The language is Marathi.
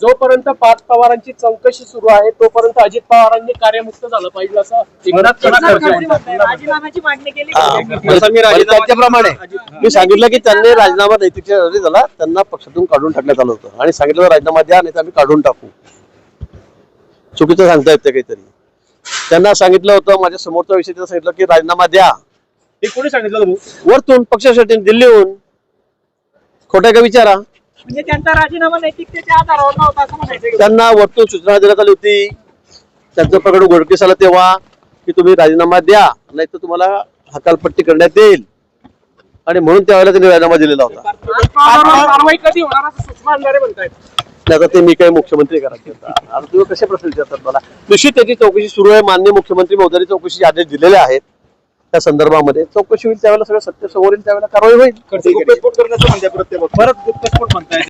जोपर्यंत पाच पवारांची चौकशी सुरू आहे तोपर्यंत अजित पवारांनी कार्यमुक्त झालं पाहिजे असं एकनाथ खडसे. राजीनाम्याची मागणी केली. जसं मी राजीनामा- त्याच्याप्रमाणे मी सांगितलं की त्यांनी राजीनामा नैतिक झाला त्यांना पक्षातून काढून टाकण्यात आलं होतं. आणि सांगितलं राजीनामा द्या नाही तर आम्ही काढून टाकू. चुकीचं सांगता येतं काहीतरी. त्यांना सांगितलं होतं माझ्या समोरचा विषय त्यांना सांगितलं की राजीनामा द्या. हे कोणी सांगितलं भाऊ? वरतून पक्षासाठी दिल्लीहून. खोट्या का विचारा? म्हणजे त्यांचा राजीनामा नैतिकतेच्या आधारावर नव्हता असं म्हणायचं त्यांना वरतून सूचना देण्यात आली होती. त्यांचं प्रकरण उघडकीस आलं तेव्हा की तुम्ही राजीनामा द्या नाही तर तुम्हाला हकालपट्टी करण्यात येईल. आणि म्हणून त्यावेळेला त्यांनी राजीनामा दिलेला होता. कारवाई कधी होणार असं सूचना आणणारे म्हणतायत. आता ते मी काही मुख्यमंत्री करायचे आता आता तुम्ही कसे प्रश्न विचारतात मला? निश्चित त्याची चौकशी सुरू आहे. मान्य मुख्यमंत्री महोदयांनी चौकशीचे आदेश दिलेले आहेत. त्या संदर्भामध्ये चौकशी होईल त्यावेळेला सगळं सत्य समोर येईल त्यावेळेला कारवाई होईल. प्रत्येक परत गुप्तस्फोट म्हणताय?